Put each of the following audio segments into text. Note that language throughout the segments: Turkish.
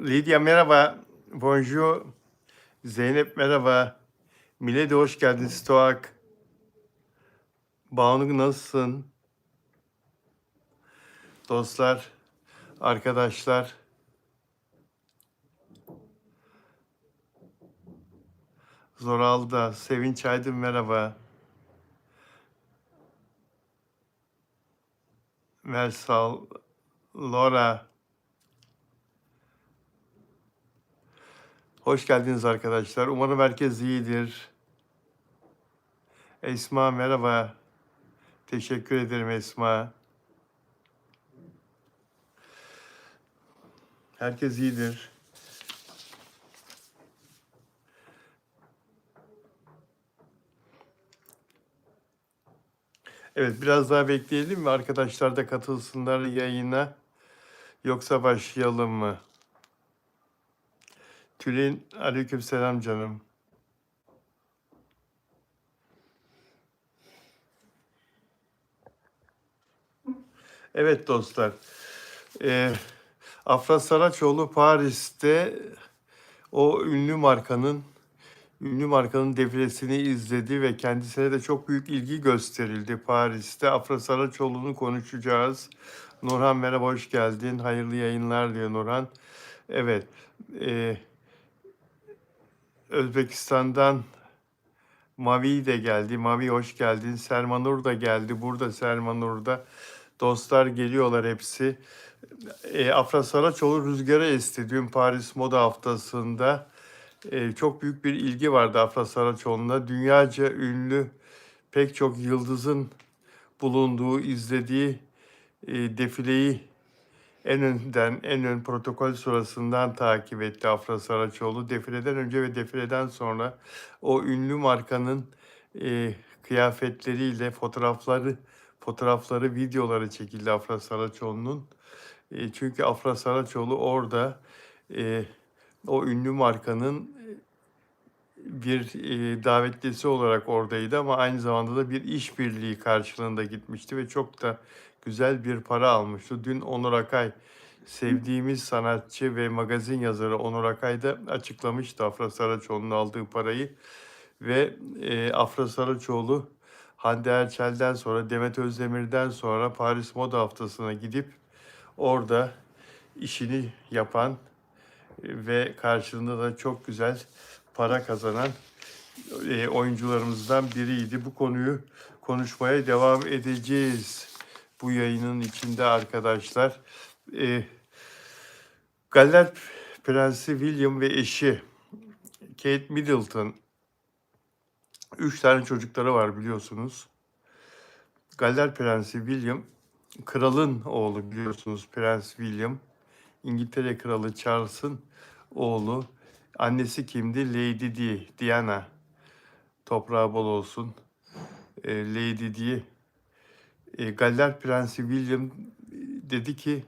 Lydia merhaba. Bonjour. Zeynep merhaba. Milady hoş geldin. Stoak. Banu nasılsın? Dostlar, arkadaşlar. Zoralda, Sevinç Aydın merhaba. Mersal, Laura. Hoş geldiniz arkadaşlar. Umarım herkes iyidir. Esma merhaba. Teşekkür ederim Esma. Herkes iyidir. Evet biraz daha bekleyelim mi? Arkadaşlar da katılsınlar yayına. Yoksa başlayalım mı? Tülin aleykümselam canım. Evet dostlar. Ee, Afra Saraçoğlu Paris'te o ünlü markanın ünlü markanın defilesini izledi ve kendisine de çok büyük ilgi gösterildi Paris'te. Afra Saraçoğlu'nu konuşacağız. Nurhan merhaba hoş geldin. Hayırlı yayınlar diyor Nurhan. Evet. E, Özbekistan'dan Mavi de geldi. Mavi hoş geldin. Sermanur da geldi. Burada Sermanur da. Dostlar geliyorlar hepsi. E, Afra Saraçoğlu rüzgara esti dün Paris Moda Haftası'nda. E, çok büyük bir ilgi vardı Afra Saraçoğlu'na. Dünyaca ünlü pek çok yıldızın bulunduğu, izlediği e, defileyi en önden, en ön protokol sırasından takip etti Afra Saraçoğlu. Defileden önce ve defileden sonra o ünlü markanın e, kıyafetleriyle fotoğrafları, fotoğrafları, videoları çekildi Afra Saraçoğlu'nun. E, çünkü Afra Saraçoğlu orada e, o ünlü markanın bir e, davetlisi olarak oradaydı ama aynı zamanda da bir işbirliği karşılığında gitmişti ve çok da güzel bir para almıştı. Dün Onur Akay, sevdiğimiz sanatçı ve magazin yazarı Onur Akay da açıklamıştı Afra Saraçoğlu'nun aldığı parayı ve e, Afra Saraçoğlu Hande Erçel'den sonra Demet Özdemir'den sonra Paris Moda Haftası'na gidip orada işini yapan ve karşılığında da çok güzel para kazanan e, oyuncularımızdan biriydi. Bu konuyu konuşmaya devam edeceğiz bu yayının içinde arkadaşlar. E, Galler Prensi William ve eşi Kate Middleton üç tane çocukları var biliyorsunuz. Galler Prensi William kralın oğlu biliyorsunuz Prens William. İngiltere Kralı Charles'ın oğlu. Annesi kimdi? Lady Di, Diana. Toprağı bol olsun. E, Lady Di. E, Galler Prensi William dedi ki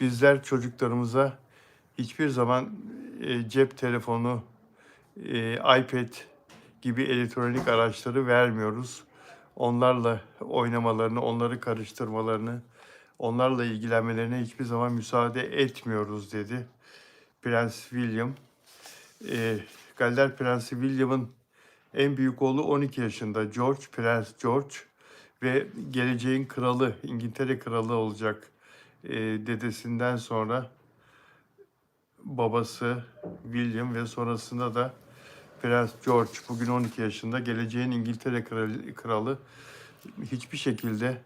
bizler çocuklarımıza hiçbir zaman e, cep telefonu, e, iPad gibi elektronik araçları vermiyoruz. Onlarla oynamalarını, onları karıştırmalarını, onlarla ilgilenmelerine hiçbir zaman müsaade etmiyoruz dedi Prens William. E, Galler Prensi William'ın en büyük oğlu 12 yaşında George, Prens George ve geleceğin kralı, İngiltere kralı olacak e, dedesinden sonra babası William ve sonrasında da Prens George. Bugün 12 yaşında. Geleceğin İngiltere kralı, kralı hiçbir şekilde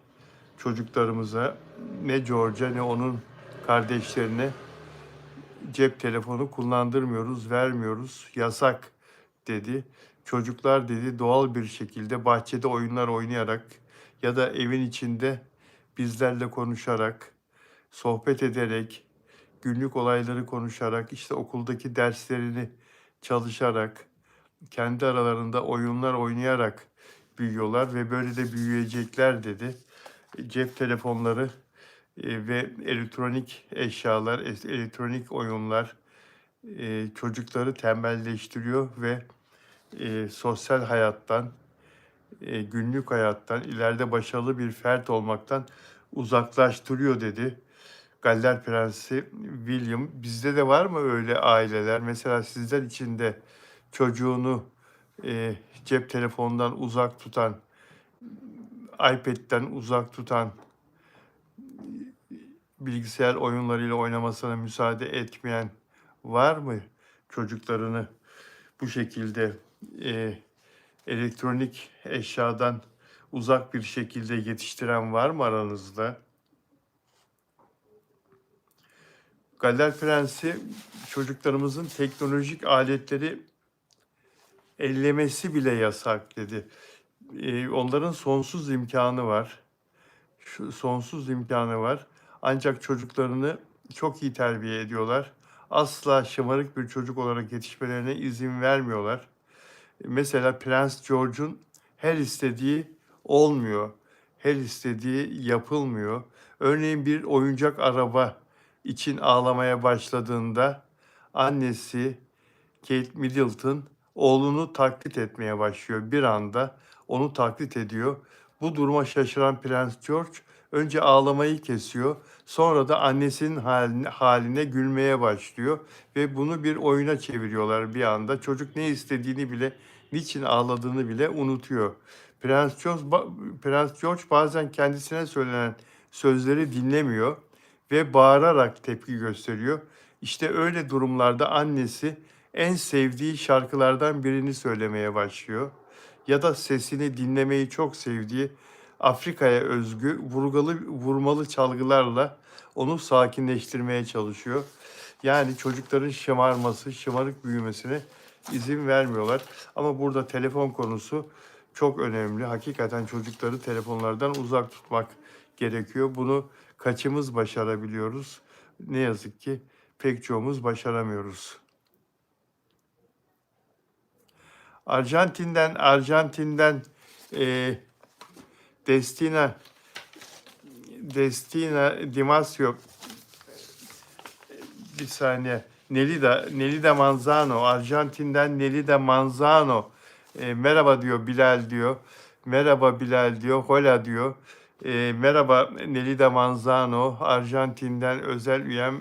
çocuklarımıza ne George'a ne onun kardeşlerine cep telefonu kullandırmıyoruz, vermiyoruz, yasak dedi. Çocuklar dedi doğal bir şekilde bahçede oyunlar oynayarak ya da evin içinde bizlerle konuşarak, sohbet ederek, günlük olayları konuşarak, işte okuldaki derslerini çalışarak, kendi aralarında oyunlar oynayarak büyüyorlar ve böyle de büyüyecekler dedi. Cep telefonları e, ve elektronik eşyalar, elektronik oyunlar e, çocukları tembelleştiriyor ve e, sosyal hayattan, e, günlük hayattan, ileride başarılı bir fert olmaktan uzaklaştırıyor dedi. Galler Prensi William. Bizde de var mı öyle aileler? Mesela sizler içinde çocuğunu e, cep telefonundan uzak tutan, iPad'den uzak tutan, bilgisayar oyunlarıyla oynamasına müsaade etmeyen var mı? Çocuklarını bu şekilde e, elektronik eşyadan uzak bir şekilde yetiştiren var mı aranızda? Galler Prensi çocuklarımızın teknolojik aletleri ellemesi bile yasak dedi. Ee, onların sonsuz imkanı var. Şu sonsuz imkanı var. Ancak çocuklarını çok iyi terbiye ediyorlar. Asla şımarık bir çocuk olarak yetişmelerine izin vermiyorlar. Mesela Prens George'un her istediği olmuyor. Her istediği yapılmıyor. Örneğin bir oyuncak araba için ağlamaya başladığında annesi Kate Middleton oğlunu taklit etmeye başlıyor. Bir anda onu taklit ediyor. Bu duruma şaşıran Prens George önce ağlamayı kesiyor. Sonra da annesinin haline, haline gülmeye başlıyor ve bunu bir oyuna çeviriyorlar bir anda. Çocuk ne istediğini bile, niçin ağladığını bile unutuyor. Prens George, Prens George bazen kendisine söylenen sözleri dinlemiyor ve bağırarak tepki gösteriyor. İşte öyle durumlarda annesi en sevdiği şarkılardan birini söylemeye başlıyor. Ya da sesini dinlemeyi çok sevdiği Afrika'ya özgü vurgalı vurmalı çalgılarla onu sakinleştirmeye çalışıyor. Yani çocukların şımarması, şımarık büyümesine izin vermiyorlar. Ama burada telefon konusu çok önemli. Hakikaten çocukları telefonlardan uzak tutmak gerekiyor. Bunu kaçımız başarabiliyoruz? Ne yazık ki pek çoğumuz başaramıyoruz. Arjantin'den Arjantin'den e, Destina Destina Dimasio bir saniye Nelida Nelida Manzano Arjantin'den Nelida Manzano. E, merhaba diyor Bilal diyor. Merhaba Bilal diyor hola diyor. E, merhaba Nelida Manzano Arjantin'den özel üyem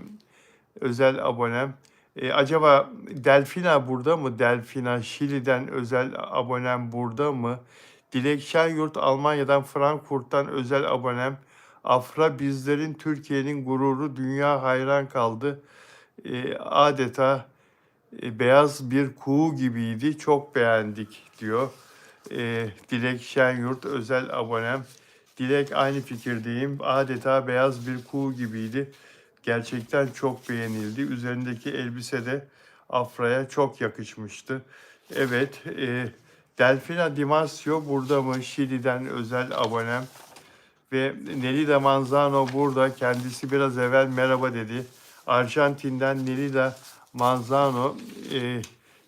özel abonem. E, acaba Delfina burada mı? Delfina Şili'den özel abonem burada mı? Dilek Şenyurt Almanya'dan Frankfurt'tan özel abonem. Afra bizlerin Türkiye'nin gururu dünya hayran kaldı. E, adeta e, beyaz bir kuğu gibiydi. Çok beğendik diyor. E, Dilek Şenyurt özel abonem. Dilek aynı fikirdeyim. Adeta beyaz bir kuğu gibiydi. Gerçekten çok beğenildi. Üzerindeki elbise de Afra'ya çok yakışmıştı. Evet, e, Delfina Dimasio burada mı? Şili'den özel abonem. Ve Nelida Manzano burada. Kendisi biraz evvel merhaba dedi. Arjantin'den Nelida Manzano e,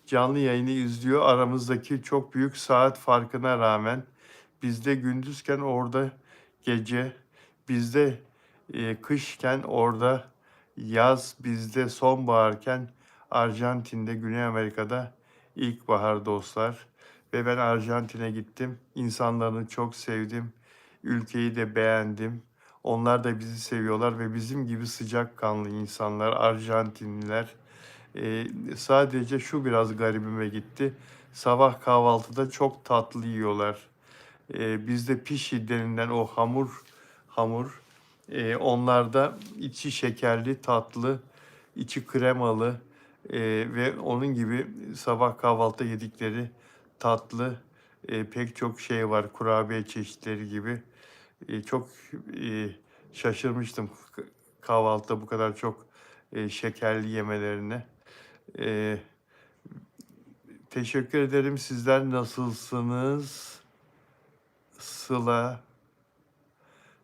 canlı yayını izliyor. Aramızdaki çok büyük saat farkına rağmen bizde gündüzken orada gece, bizde e, kışken orada yaz, bizde sonbaharken Arjantin'de, Güney Amerika'da ilkbahar dostlar. Ve ben Arjantin'e gittim. İnsanlarını çok sevdim. Ülkeyi de beğendim. Onlar da bizi seviyorlar ve bizim gibi sıcakkanlı insanlar, Arjantinliler. Ee, sadece şu biraz garibime gitti. Sabah kahvaltıda çok tatlı yiyorlar. Ee, bizde pişi denilen o hamur, hamur. Ee, onlarda içi şekerli, tatlı, içi kremalı ee, ve onun gibi sabah kahvaltı yedikleri tatlı e, pek çok şey var. Kurabiye çeşitleri gibi. E, çok e, şaşırmıştım kahvaltıda bu kadar çok e, şekerli yemelerine. E, teşekkür ederim. Sizler nasılsınız? Sıla,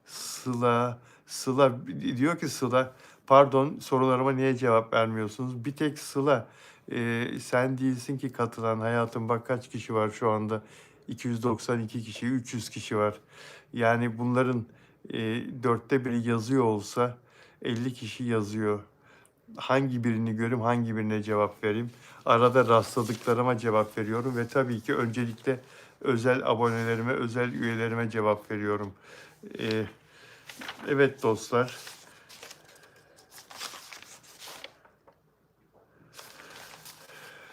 Sıla, Sıla diyor ki Sıla, pardon sorularıma niye cevap vermiyorsunuz? Bir tek Sıla, e, sen değilsin ki katılan hayatım. Bak kaç kişi var şu anda? 292 kişi, 300 kişi var. Yani bunların e, dörtte biri yazıyor olsa 50 kişi yazıyor. Hangi birini göreyim, hangi birine cevap vereyim? Arada rastladıklarıma cevap veriyorum ve tabii ki öncelikle özel abonelerime, özel üyelerime cevap veriyorum. Ee, evet dostlar.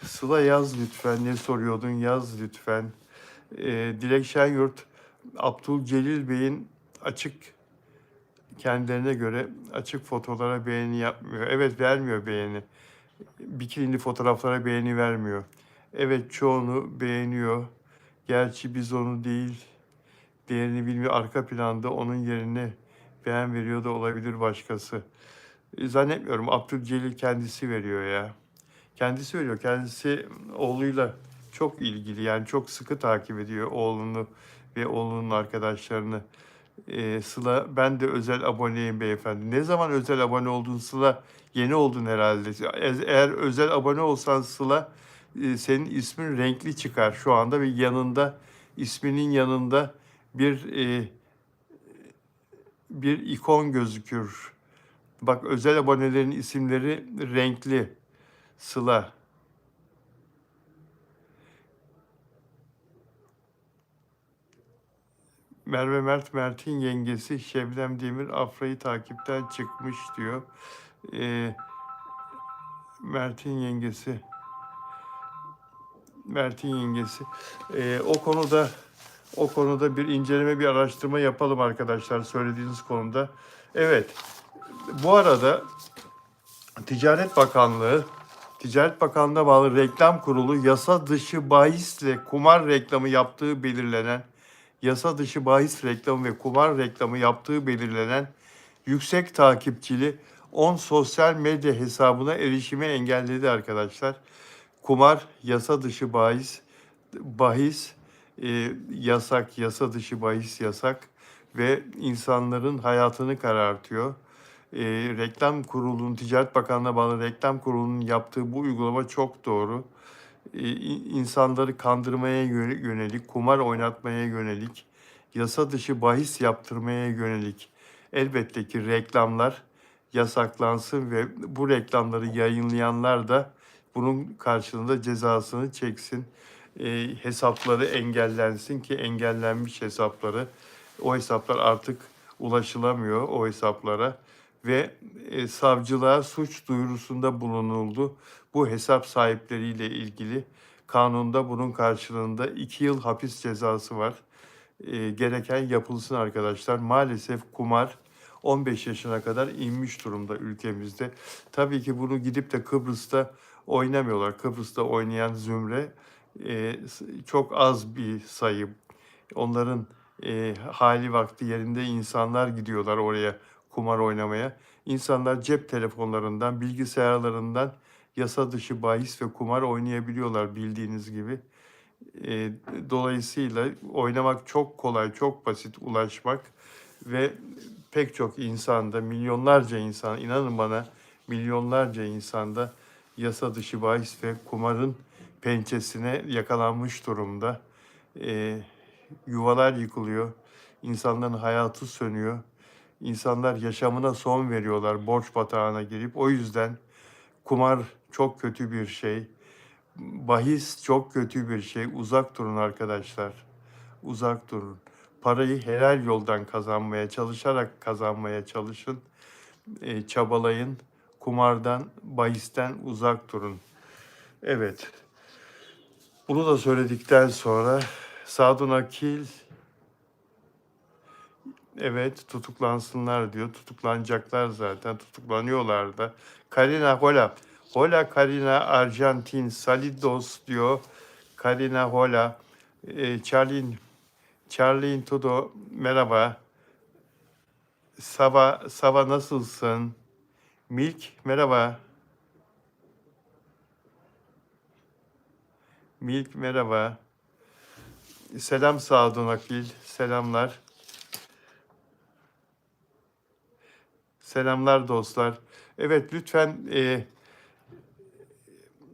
Sıla yaz lütfen. Ne soruyordun? Yaz lütfen. Ee, Dilek Şenyurt Abdülcelil Bey'in açık kendilerine göre açık fotoğraflara beğeni yapmıyor. Evet vermiyor beğeni. Bikinili fotoğraflara beğeni vermiyor. Evet çoğunu beğeniyor. Gerçi biz onu değil, değerini bilmiyor. Arka planda onun yerine beğen veriyor da olabilir başkası. E, Zannetmiyorum. Abdülcelil kendisi veriyor ya. Kendisi veriyor. Kendisi oğluyla çok ilgili. Yani çok sıkı takip ediyor oğlunu ve oğlunun arkadaşlarını. Ee, Sıla ben de özel aboneyim beyefendi. Ne zaman özel abone oldun Sıla? Yeni oldun herhalde. E- Eğer özel abone olsan Sıla e, senin ismin renkli çıkar şu anda ve yanında isminin yanında bir e, bir ikon gözükür. Bak özel abonelerin isimleri renkli. Sıla. Merve Mert Mert'in yengesi Şebnem Demir Afra'yı takipten çıkmış diyor. Ee, Mert'in yengesi. Mert'in yengesi. Ee, o konuda o konuda bir inceleme, bir araştırma yapalım arkadaşlar söylediğiniz konuda. Evet. Bu arada Ticaret Bakanlığı, Ticaret Bakanlığı'na bağlı reklam kurulu yasa dışı bahisle kumar reklamı yaptığı belirlenen, yasa dışı bahis reklamı ve kumar reklamı yaptığı belirlenen yüksek takipçili 10 sosyal medya hesabına erişimi engelledi arkadaşlar. Kumar, yasa dışı bahis, bahis e, yasak, yasa dışı bahis yasak ve insanların hayatını karartıyor e, reklam kurulunun, Ticaret Bakanlığı'na bağlı reklam kurulunun yaptığı bu uygulama çok doğru. İn- insanları kandırmaya yö- yönelik, kumar oynatmaya yönelik, yasa dışı bahis yaptırmaya yönelik elbette ki reklamlar yasaklansın ve bu reklamları yayınlayanlar da bunun karşılığında cezasını çeksin. E, hesapları engellensin ki engellenmiş hesapları o hesaplar artık ulaşılamıyor o hesaplara ve e, savcılığa suç duyurusunda bulunuldu. Bu hesap sahipleriyle ilgili kanunda bunun karşılığında iki yıl hapis cezası var. E, gereken yapılsın arkadaşlar. Maalesef kumar 15 yaşına kadar inmiş durumda ülkemizde. Tabii ki bunu gidip de Kıbrıs'ta oynamıyorlar. Kıbrıs'ta oynayan zümre e, çok az bir sayı. Onların e, hali vakti yerinde insanlar gidiyorlar oraya kumar oynamaya. İnsanlar cep telefonlarından, bilgisayarlarından yasa dışı bahis ve kumar oynayabiliyorlar bildiğiniz gibi. E, dolayısıyla oynamak çok kolay, çok basit ulaşmak ve pek çok insanda, milyonlarca insan, inanın bana milyonlarca insanda yasa dışı bahis ve kumarın pençesine yakalanmış durumda. E, yuvalar yıkılıyor, insanların hayatı sönüyor. İnsanlar yaşamına son veriyorlar borç batağına girip. O yüzden kumar çok kötü bir şey. Bahis çok kötü bir şey. Uzak durun arkadaşlar. Uzak durun. Parayı helal yoldan kazanmaya, çalışarak kazanmaya çalışın. E, çabalayın. Kumardan, bahisten uzak durun. Evet. Bunu da söyledikten sonra Sadun Akil Evet tutuklansınlar diyor. Tutuklanacaklar zaten. Tutuklanıyorlar da. Karina Hola. Hola Karina Arjantin Salidos diyor. Karina Hola. E, Charlin Charlin Tudo merhaba. Sava Sava nasılsın? Milk merhaba. Milk merhaba. Selam Sadun Akil. Selamlar. Selamlar dostlar. Evet lütfen e,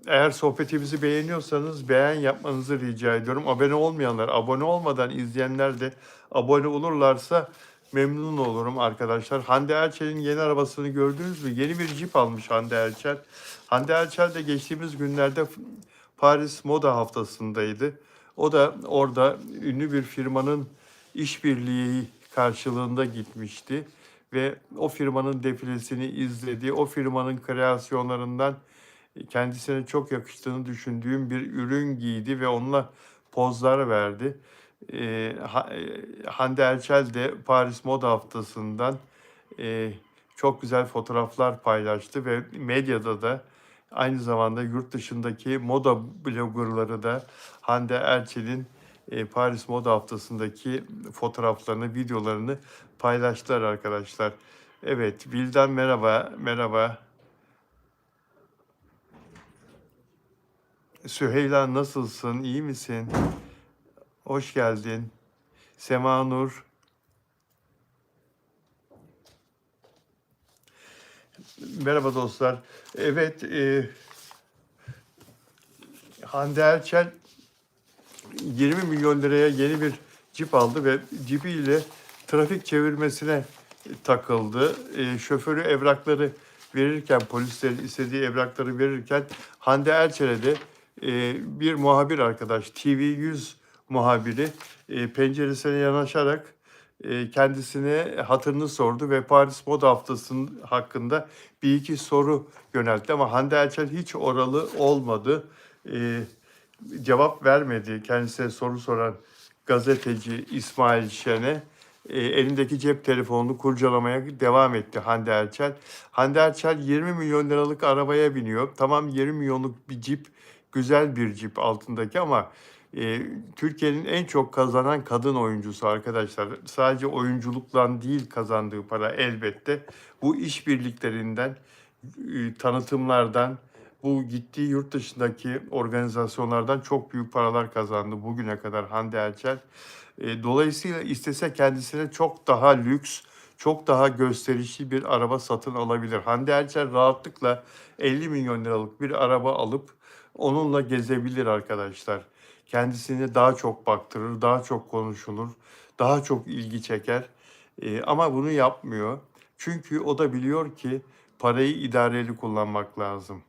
eğer sohbetimizi beğeniyorsanız beğen yapmanızı rica ediyorum. Abone olmayanlar, abone olmadan izleyenler de abone olurlarsa memnun olurum arkadaşlar. Hande Erçel'in yeni arabasını gördünüz mü? Yeni bir Jeep almış Hande Erçel. Hande Erçel de geçtiğimiz günlerde Paris Moda Haftası'ndaydı. O da orada ünlü bir firmanın işbirliği karşılığında gitmişti ve o firmanın defilesini izledi. O firmanın kreasyonlarından kendisine çok yakıştığını düşündüğüm bir ürün giydi ve onunla pozlar verdi. Ha- e, Hande Erçel de Paris Moda Haftası'ndan e, çok güzel fotoğraflar paylaştı ve medyada da aynı zamanda yurt dışındaki moda bloggerları da Hande Erçel'in e, Paris Moda Haftası'ndaki fotoğraflarını, videolarını paylaştılar arkadaşlar. Evet, Vildan merhaba, merhaba. Süheyla nasılsın, iyi misin? Hoş geldin. Sema Nur. Merhaba dostlar. Evet, e, Hande Erçel 20 milyon liraya yeni bir cip aldı ve cipiyle trafik çevirmesine takıldı. E, şoförü evrakları verirken, polislerin istediği evrakları verirken Hande Erçel'e de e, bir muhabir arkadaş, TV100 muhabiri e, penceresine yanaşarak e, kendisine hatırını sordu ve Paris Moda Haftası'nın hakkında bir iki soru yöneltti ama Hande Erçel hiç oralı olmadı. E, cevap vermedi kendisine soru soran gazeteci İsmail Şen'e. E, elindeki cep telefonunu kurcalamaya devam etti Hande Erçel. Hande Erçel 20 milyon liralık arabaya biniyor. Tamam 20 milyonluk bir cip, güzel bir cip altındaki ama e, Türkiye'nin en çok kazanan kadın oyuncusu arkadaşlar. Sadece oyunculukla değil kazandığı para elbette. Bu işbirliklerinden, e, tanıtımlardan, bu gittiği yurt dışındaki organizasyonlardan çok büyük paralar kazandı bugüne kadar Hande Erçel. E, dolayısıyla istese kendisine çok daha lüks, çok daha gösterişli bir araba satın alabilir. Hande Erçel rahatlıkla 50 milyon liralık bir araba alıp onunla gezebilir arkadaşlar. Kendisini daha çok baktırır, daha çok konuşulur, daha çok ilgi çeker. E, ama bunu yapmıyor. Çünkü o da biliyor ki parayı idareli kullanmak lazım.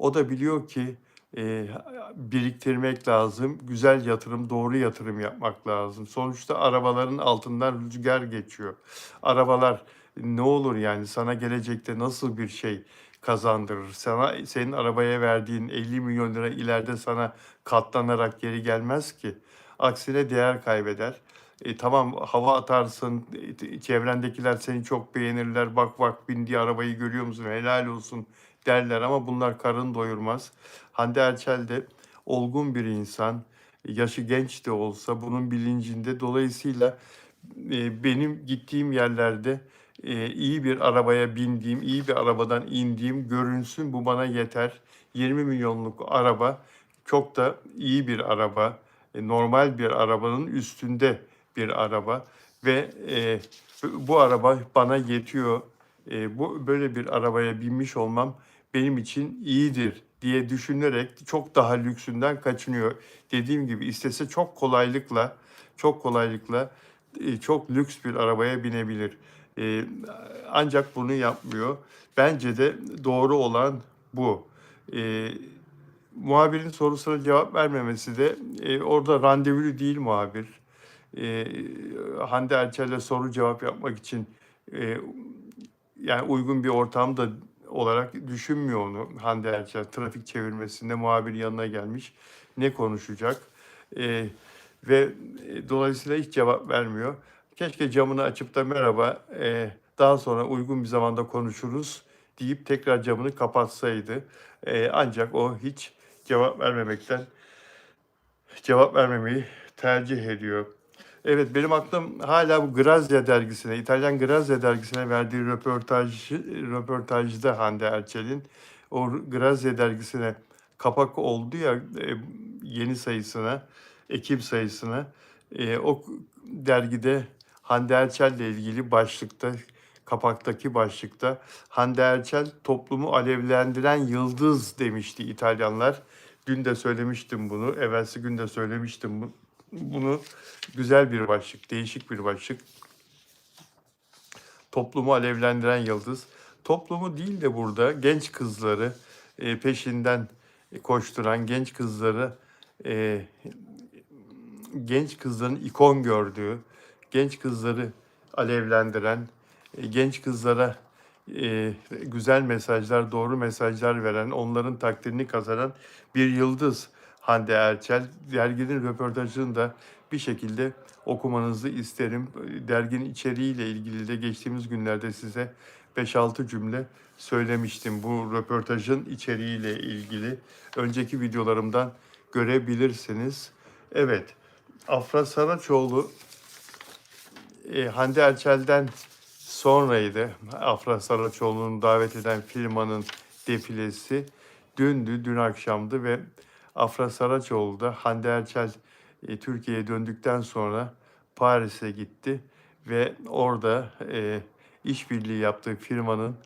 O da biliyor ki e, biriktirmek lazım, güzel yatırım, doğru yatırım yapmak lazım. Sonuçta arabaların altından rüzgar geçiyor. Arabalar ne olur yani sana gelecekte nasıl bir şey kazandırır? Sana senin arabaya verdiğin 50 milyon lira ileride sana katlanarak geri gelmez ki. Aksine değer kaybeder. E, tamam hava atarsın, e, çevrendekiler seni çok beğenirler. Bak bak bindiği arabayı görüyor musun? Helal olsun derler ama bunlar karın doyurmaz. Hande Erçel de olgun bir insan. Yaşı genç de olsa bunun bilincinde. Dolayısıyla e, benim gittiğim yerlerde e, iyi bir arabaya bindiğim, iyi bir arabadan indiğim görünsün bu bana yeter. 20 milyonluk araba çok da iyi bir araba. E, normal bir arabanın üstünde bir araba ve bu araba bana yetiyor. Bu böyle bir arabaya binmiş olmam benim için iyidir diye düşünerek çok daha lüksünden kaçınıyor. Dediğim gibi istese çok kolaylıkla, çok kolaylıkla e, çok lüks bir arabaya binebilir. E, ancak bunu yapmıyor. Bence de doğru olan bu. E, muhabirin sorusuna cevap vermemesi de orada randevulu değil muhabir. Hande Erçel'le soru cevap yapmak için yani uygun bir ortamda olarak düşünmüyor onu Hande Erçel. Trafik çevirmesinde muhabir yanına gelmiş. Ne konuşacak? E, ve e, dolayısıyla hiç cevap vermiyor. Keşke camını açıp da merhaba e, daha sonra uygun bir zamanda konuşuruz deyip tekrar camını kapatsaydı. E, ancak o hiç cevap vermemekten cevap vermemeyi tercih ediyor. Evet benim aklım hala bu Grazia dergisine, İtalyan Grazia dergisine verdiği röportaj, röportajda Hande Erçel'in o Grazia dergisine kapak oldu ya e, yeni sayısına, Ekim sayısına. E, o dergide Hande Erçel'le ilgili başlıkta, kapaktaki başlıkta Hande Erçel toplumu alevlendiren yıldız demişti İtalyanlar. Dün de söylemiştim bunu, evvelsi gün de söylemiştim bu- bunu. Güzel bir başlık, değişik bir başlık. Toplumu alevlendiren yıldız. Toplumu değil de burada genç kızları e, peşinden koşturan genç kızları e, genç kızların ikon gördüğü, genç kızları alevlendiren, e, genç kızlara güzel mesajlar, doğru mesajlar veren, onların takdirini kazanan bir yıldız Hande Erçel. Derginin röportajını da bir şekilde okumanızı isterim. Derginin içeriğiyle ilgili de geçtiğimiz günlerde size 5-6 cümle söylemiştim bu röportajın içeriğiyle ilgili. Önceki videolarımdan görebilirsiniz. Evet, Afra Saraçoğlu e, Hande Erçel'den sonraydı. Afra Saraçoğlu'nun davet eden firmanın defilesi dündü, dün akşamdı ve Afra Saraçoğlu da Hande Erçel e, Türkiye'ye döndükten sonra Paris'e gitti ve orada e, işbirliği yaptığı firmanın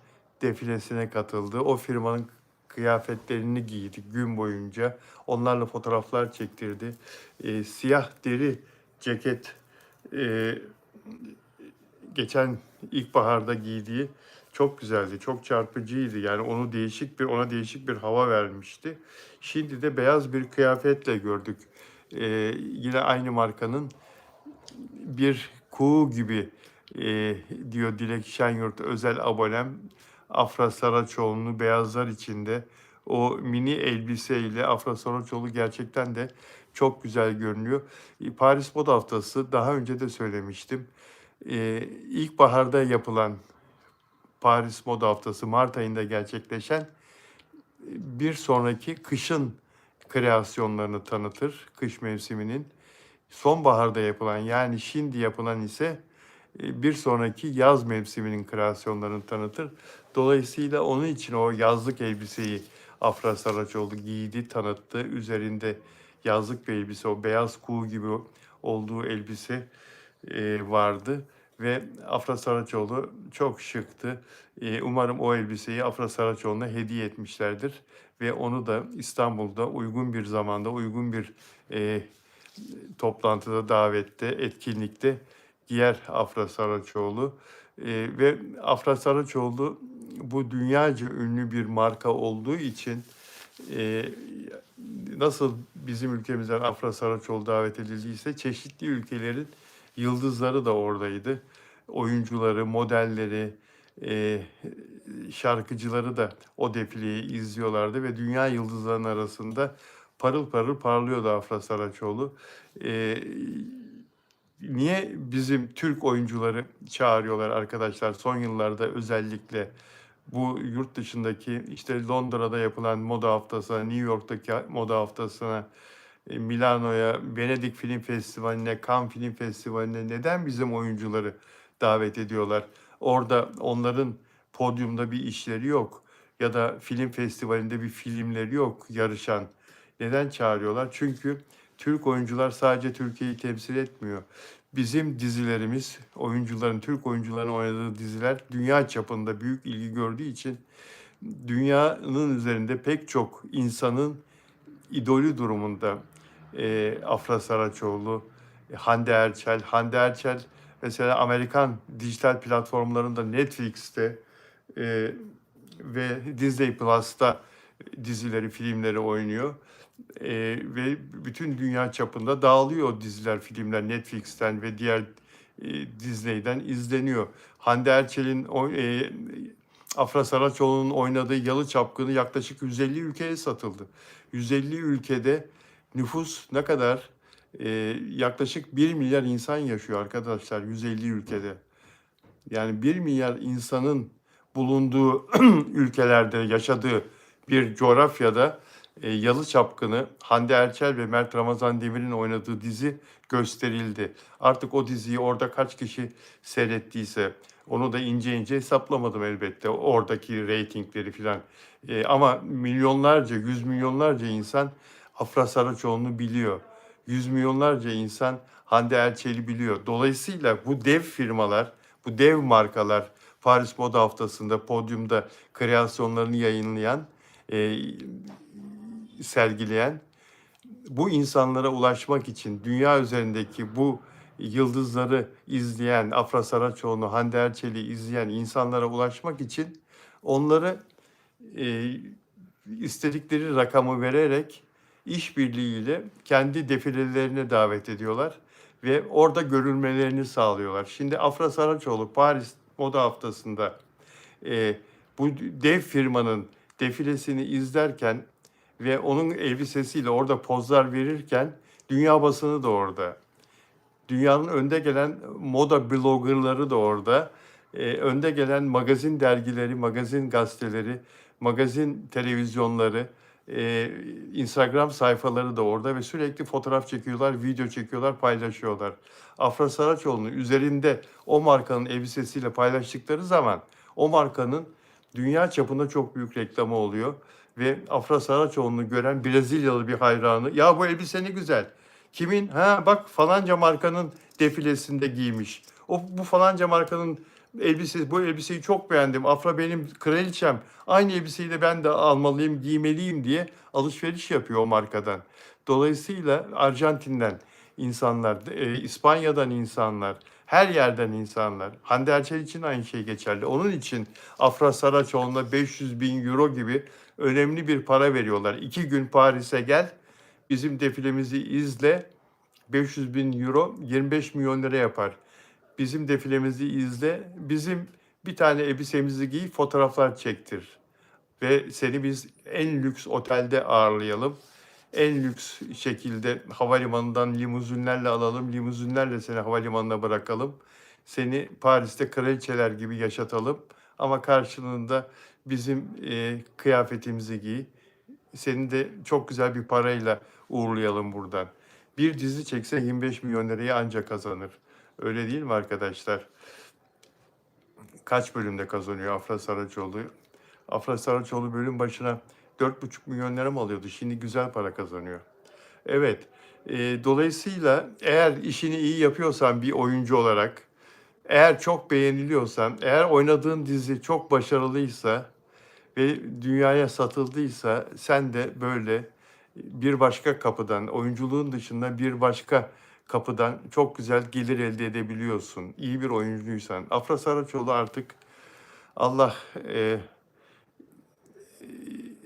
defilesine katıldı. O firmanın kıyafetlerini giydi gün boyunca. Onlarla fotoğraflar çektirdi. E, siyah deri ceket e, geçen ilkbaharda giydiği çok güzeldi, çok çarpıcıydı. Yani onu değişik bir ona değişik bir hava vermişti. Şimdi de beyaz bir kıyafetle gördük. Ee, yine aynı markanın bir kuğu gibi e, diyor Dilek Şenyurt özel abonem Afra Saraçoğlu'nu beyazlar içinde o mini elbiseyle Afra Saraçoğlu gerçekten de çok güzel görünüyor. E, Paris Moda Haftası daha önce de söylemiştim. Ee, ilkbaharda yapılan Paris Moda Haftası Mart ayında gerçekleşen bir sonraki kışın kreasyonlarını tanıtır. Kış mevsiminin sonbaharda yapılan yani şimdi yapılan ise e, bir sonraki yaz mevsiminin kreasyonlarını tanıtır. Dolayısıyla onun için o yazlık elbiseyi Afra Saraçoğlu giydi, tanıttı. Üzerinde yazlık bir elbise, o beyaz kuğu gibi olduğu elbise e, vardı ve Afra Saraçoğlu çok şıktı. E, umarım o elbiseyi Afra Saraçoğlu'na hediye etmişlerdir ve onu da İstanbul'da uygun bir zamanda, uygun bir e, toplantıda, davette, etkinlikte giyer Afra Saraçoğlu. E, ve Afra Saraçoğlu bu dünyaca ünlü bir marka olduğu için e, nasıl bizim ülkemizden Afra Saraçoğlu davet edildiyse çeşitli ülkelerin yıldızları da oradaydı. Oyuncuları, modelleri, e, şarkıcıları da o defileyi izliyorlardı ve dünya yıldızlarının arasında parıl parıl parlıyordu Afra Saraçoğlu. E, niye bizim Türk oyuncuları çağırıyorlar arkadaşlar son yıllarda özellikle bu yurt dışındaki işte Londra'da yapılan moda haftasına, New York'taki moda haftasına, Milano'ya, Venedik Film Festivali'ne, Cannes Film Festivali'ne neden bizim oyuncuları davet ediyorlar? Orada onların podyumda bir işleri yok ya da film festivalinde bir filmleri yok yarışan. Neden çağırıyorlar? Çünkü Türk oyuncular sadece Türkiye'yi temsil etmiyor. Bizim dizilerimiz, oyuncuların, Türk oyuncuların oynadığı diziler dünya çapında büyük ilgi gördüğü için dünyanın üzerinde pek çok insanın idolü durumunda e, Afra Saraçoğlu, Hande Erçel. Hande Erçel mesela Amerikan dijital platformlarında Netflix'te e, ve Disney Plus'ta dizileri, filmleri oynuyor. E, ve bütün dünya çapında dağılıyor diziler, filmler Netflix'ten ve diğer e, Disney'den izleniyor. Hande Erçel'in e, Afra Saraçoğlu'nun oynadığı Yalı Çapkını yaklaşık 150 ülkeye satıldı. 150 ülkede nüfus ne kadar? E, yaklaşık 1 milyar insan yaşıyor arkadaşlar 150 ülkede. Yani 1 milyar insanın bulunduğu ülkelerde yaşadığı bir coğrafyada e, Yalı Çapkını, Hande Erçel ve Mert Ramazan Demir'in oynadığı dizi gösterildi. Artık o diziyi orada kaç kişi seyrettiyse onu da ince ince hesaplamadım elbette oradaki reytingleri filan. E, ama milyonlarca, yüz milyonlarca insan Afra Saraçoğlu'nu biliyor. Yüz milyonlarca insan Hande Erçel'i biliyor. Dolayısıyla bu dev firmalar, bu dev markalar Paris Moda Haftası'nda podyumda kreasyonlarını yayınlayan, e, sergileyen bu insanlara ulaşmak için dünya üzerindeki bu yıldızları izleyen, Afra Saraçoğlu'nu, Hande Erçel'i izleyen insanlara ulaşmak için onları e, istedikleri rakamı vererek işbirliğiyle kendi defilelerine davet ediyorlar ve orada görülmelerini sağlıyorlar. Şimdi Afra Saraçoğlu Paris Moda Haftası'nda e, bu dev firmanın defilesini izlerken ve onun elbisesiyle orada pozlar verirken dünya basını da orada. Dünyanın önde gelen moda bloggerları da orada. Ee, önde gelen magazin dergileri, magazin gazeteleri, magazin televizyonları, e, Instagram sayfaları da orada ve sürekli fotoğraf çekiyorlar, video çekiyorlar, paylaşıyorlar. Afra Saraçoğlu'nun üzerinde o markanın elbisesiyle paylaştıkları zaman o markanın dünya çapında çok büyük reklamı oluyor ve Afra Saraçoğlu'nu gören Brezilyalı bir hayranı ya bu elbise ne güzel. Kimin? Ha bak falanca markanın defilesinde giymiş. O bu falanca markanın elbisesi bu elbiseyi çok beğendim. Afra benim kraliçem. Aynı elbiseyi de ben de almalıyım, giymeliyim diye alışveriş yapıyor o markadan. Dolayısıyla Arjantin'den insanlar, e, İspanya'dan insanlar, her yerden insanlar. Hande Erçel için aynı şey geçerli. Onun için Afra Saraçoğlu'na 500 bin euro gibi önemli bir para veriyorlar. İki gün Paris'e gel, bizim defilemizi izle. 500 bin euro 25 milyon lira yapar. Bizim defilemizi izle, bizim bir tane elbisemizi giy, fotoğraflar çektir. Ve seni biz en lüks otelde ağırlayalım. En lüks şekilde havalimanından limuzinlerle alalım, limuzinlerle seni havalimanına bırakalım. Seni Paris'te kraliçeler gibi yaşatalım. Ama karşılığında bizim e, kıyafetimizi giy. Seni de çok güzel bir parayla uğurlayalım buradan. Bir dizi çekse 25 milyon lirayı ancak kazanır. Öyle değil mi arkadaşlar? Kaç bölümde kazanıyor Afra Saraçoğlu? Afra Saraçoğlu bölüm başına 4,5 milyon lira mı alıyordu? Şimdi güzel para kazanıyor. Evet. e, dolayısıyla eğer işini iyi yapıyorsan bir oyuncu olarak, eğer çok beğeniliyorsan, eğer oynadığın dizi çok başarılıysa ve dünyaya satıldıysa sen de böyle bir başka kapıdan, oyunculuğun dışında bir başka kapıdan çok güzel gelir elde edebiliyorsun. İyi bir oyuncuysan. Afra Saraçoğlu artık Allah e,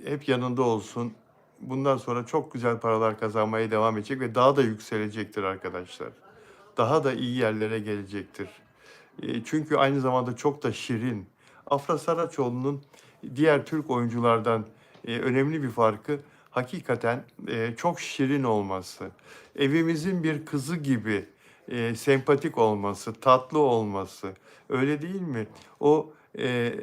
hep yanında olsun. Bundan sonra çok güzel paralar kazanmaya devam edecek ve daha da yükselecektir arkadaşlar. Daha da iyi yerlere gelecektir. E, çünkü aynı zamanda çok da şirin. Afra Saraçoğlu'nun diğer Türk oyunculardan e, önemli bir farkı hakikaten e, çok şirin olması. Evimizin bir kızı gibi e, sempatik olması, tatlı olması. Öyle değil mi? O e,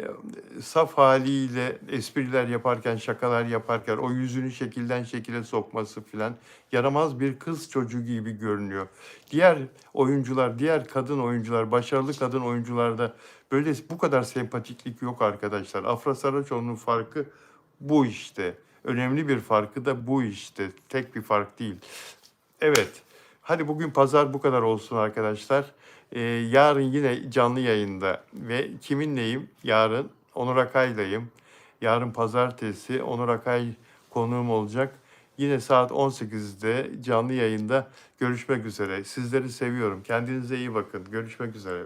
saf haliyle espriler yaparken, şakalar yaparken o yüzünü şekilden şekile sokması filan yaramaz bir kız çocuğu gibi görünüyor. Diğer oyuncular, diğer kadın oyuncular, başarılı kadın oyuncularda böyle bu kadar sempatiklik yok arkadaşlar. Afra Saraçoğlu'nun farkı bu işte. Önemli bir farkı da bu işte. Tek bir fark değil. Evet. Hadi bugün pazar bu kadar olsun arkadaşlar. Ee, yarın yine canlı yayında ve kiminleyim? Yarın Onur Akay'layım. Yarın pazartesi Onur Akay konuğum olacak. Yine saat 18'de canlı yayında görüşmek üzere. Sizleri seviyorum. Kendinize iyi bakın. Görüşmek üzere.